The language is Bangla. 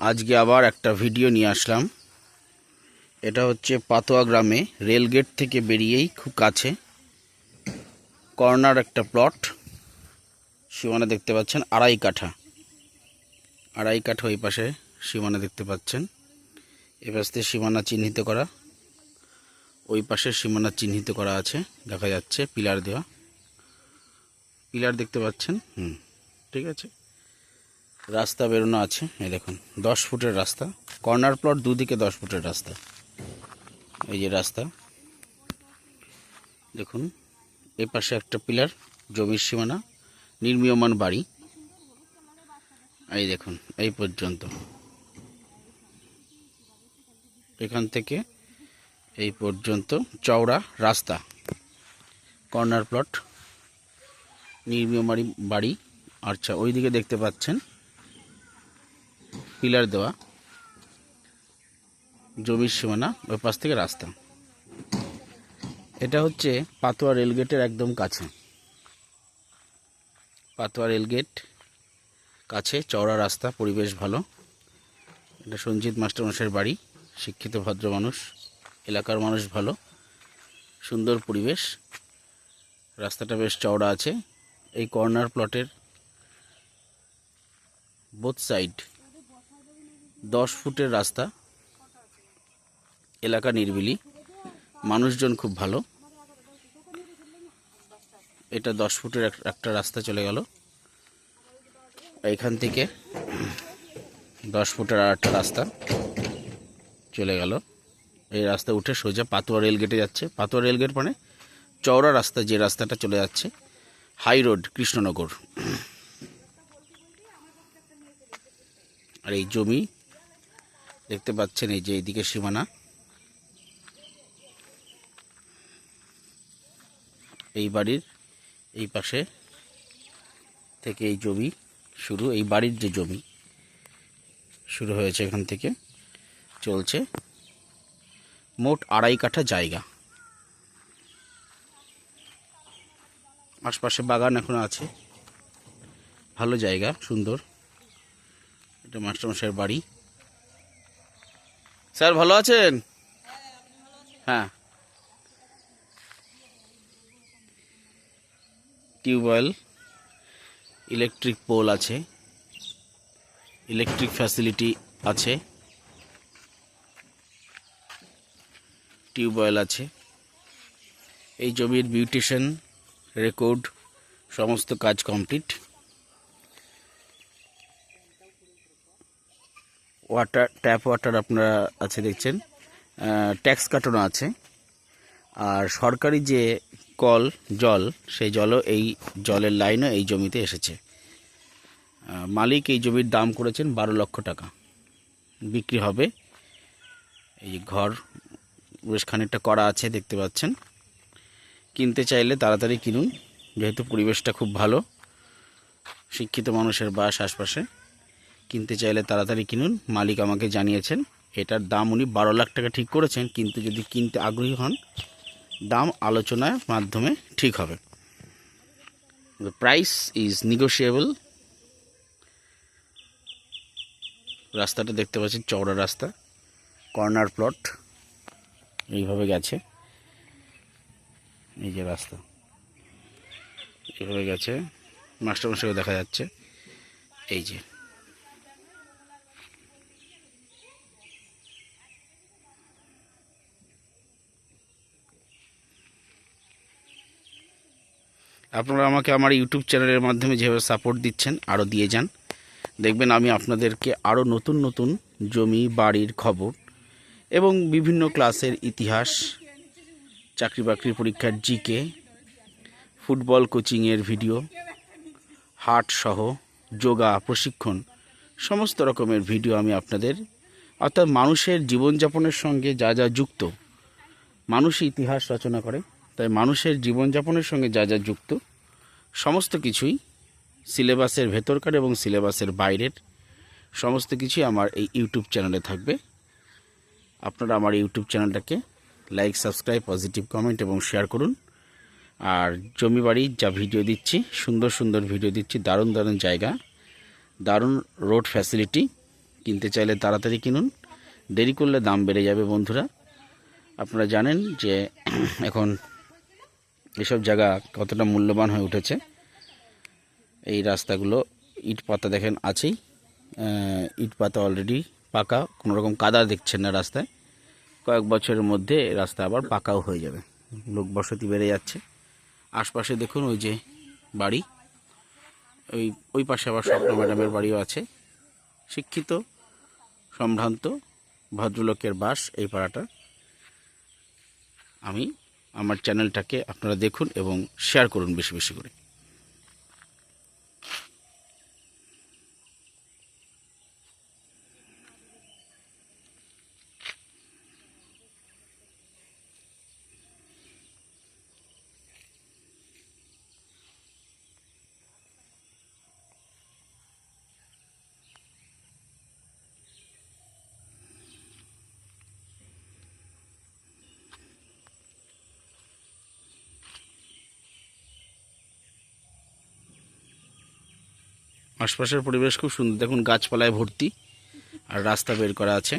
আজকে আবার একটা ভিডিও নিয়ে আসলাম। এটা হচ্ছে পাতোয়া গ্রামে, রেলগেট থেকে বেরিয়েই খুব কাছে, কর্নার একটা প্লট। সীমানা দেখতে পাচ্ছেন, আড়াই কাঠা। আড়াই কাঠা ওই পাশে সীমানা দেখতে পাচ্ছেন। এ পাশ থেকে সীমানা চিহ্নিত করা। ওই পাশে সীমানা চিহ্নিত করা আছে, দেখা যাচ্ছে, পিলার দেওয়া। পিলার দেখতে পাচ্ছেন? হুম, ঠিক আছে। রাস্তা বেরোনো আছে, এই দেখুন, দশ ফুটের রাস্তা। কর্নার প্লট দুদিকে দশ ফুটের রাস্তা। এই যে রাস্তা, দেখুন এই পাশে একটা পিলার, জমির সীমানা, নির্মীয়মান বাড়ি। এই দেখুন, এই পর্যন্ত। এখান থেকে এই পর্যন্ত চওড়া রাস্তা। কর্নার প্লট, নির্মীয়মারি বাড়ি। আচ্ছা ওইদিকে দেখতে পাচ্ছেন পিলার দেওয়া। জমির সীমানা ওই পাশ থেকে রাস্তা। এটা হচ্ছে পাতোয়া রেলগেটের একদম কাছে। পাতোয়া রেলগেট কাছে, চওড়া রাস্তা, পরিবেশ ভালো। এটা সঞ্জিত মাস্টারমশাইয়ের বাড়ি, শিক্ষিত, ভদ্র মানুষ, এলাকার মানুষ ভালো, সুন্দর পরিবেশ। রাস্তাটা বেশ চওড়া আছে। এই কর্নার প্লটের বোথ সাইড দশ ফুটের রাস্তা। এলাকা নির্বিলি। মানুষজন খুব ভালো। এটা দশ ফুটের একটা রাস্তা চলে গেল। এখান থেকে দশ ফুটের আর একটা রাস্তা চলে গেল। এই রাস্তা উঠে সোজা পাতুয়া রেলগেটে যাচ্ছে। পাতুয়া রেলগেট মানে চওড়া রাস্তা যে রাস্তাটা চলে যাচ্ছে। High road, Krishnanagar. আর এই জমি দেখতে পাচ্ছেন এই যে এইদিকে সীমানা। এই বাড়ির এই পাশে থেকে এই জমি শুরু, এই বাড়ির যে জমি শুরু হয়েছে এখান থেকে চলছে মোট আড়াই কাঠা জায়গা। আশপাশে বাগান এখন আছে। ভালো জায়গা, সুন্দর। এটা মাস্টারমশাইয়ের বাড়ি। স্যার ভালো আছেন? হ্যাঁ। টিউবওয়েল ইলেকট্রিক পোল আছে, ইলেকট্রিক ফ্যাসিলিটি আছে টিউবওয়েল আছে, এই জমির বিউটিশন রেকর্ড, সমস্ত কাজ কমপ্লিট। ওয়াটার, ট্যাপ ওয়াটার আপনারা আছে দেখছেন। ট্যাক্স কাটানো আছে। আর সরকারি যে কল, জল, সেই জলও এই জলের লাইনও এই জমিতে এসেছে। মালিক এই জমির দাম করেছেন বারো লক্ষ টাকা। বিক্রি হবে। এই ঘর বেশ খানিকটা করা আছে, দেখতে পাচ্ছেন। কিনতে চাইলে তাড়াতাড়ি কিনুন, যেহেতু পরিবেশটা খুব ভালো, শিক্ষিত মানুষের বাস আশপাশে। কিনতে চাইলে তাড়াতাড়ি কিনুন। মালিক আমাকে জানিয়েছেন, এটার দাম উনি বারো লাখ টাকা ঠিক করেছেন, কিন্তু যদি কিনতে আগ্রহী হন, দাম আলোচনার মাধ্যমে ঠিক হবে। দ্য প্রাইস ইজ নিগোশিয়েবল রাস্তাটা দেখতে পাচ্ছেন, চওড়া রাস্তা, কর্নার প্লট, এইভাবে গেছে। এই যে রাস্তা, এইভাবে গেছে। মাস্টারমশাইও দেখা যাচ্ছে। এই যে। আপনারা আমাকে আমার ইউটিউব চ্যানেলের মাধ্যমে যেভাবে সাপোর্ট দিচ্ছেন, আরও দিয়ে যান। দেখবেন আমি আপনাদেরকে আরও নতুন নতুন জমি, বাড়ির খবর এবং বিভিন্ন ক্লাসের ইতিহাস চাকরি বাকরি পরীক্ষার জিকে ফুটবল কোচিংয়ের ভিডিও হাট সহ যোগা, প্রশিক্ষণ, সমস্ত রকমের ভিডিও আমি আপনাদের, অর্থাৎ মানুষের জীবনযাপনের সঙ্গে যা যা যুক্ত, মানুষই ইতিহাস রচনা করে। তাই মানুষের জীবনযাপনের সঙ্গে যা যা যুক্ত, সমস্ত কিছুই সিলেবাসের ভেতরকার এবং সিলেবাসের বাইরের, সমস্ত কিছুই আমার এই ইউটিউব চ্যানেলে থাকবে। আপনারা আমার ইউটিউব চ্যানেলটাকে লাইক, সাবস্ক্রাইব, পজিটিভ কমেন্ট এবং শেয়ার করুন। আর জমি বাড়ির যা ভিডিও দিচ্ছি, সুন্দর সুন্দর ভিডিও দিচ্ছি, দারুণ দারুণ জায়গা, দারুণ রোড ফ্যাসিলিটি, কিনতে চাইলে তাড়াতাড়ি কিনুন। দেরি করলে দাম বেড়ে যাবে বন্ধুরা। আপনারা জানেন যে এখন এসব জায়গা কতটা মূল্যবান হয়ে উঠেছে, এই রাস্তাগুলো ইট পাতা দেখেন আছেই ইট পাতা অলরেডি পাকা কোনো রকম কাদা দেখছেন না রাস্তায়। কয়েক বছরের মধ্যে রাস্তা আবার পাকাও হয়ে যাবে, লোক বসতি বেড়ে যাচ্ছে। আশপাশে দেখুন ওই যে বাড়ি, ওই ওই পাশে আবার স্বপ্ন ম্যাডামের বাড়িও আছে। শিক্ষিত, সম্ভ্রান্ত, ভদ্রলোকের বাস এই পাড়াটা। আমি আমার চ্যানেলটাকে আপনারা দেখুন এবং শেয়ার করুন বেশি বেশি করে। আশপাশের পরিবেশ খুব সুন্দর। দেখুন গাছপালায় ভর্তি আর রাস্তা বের করা আছে।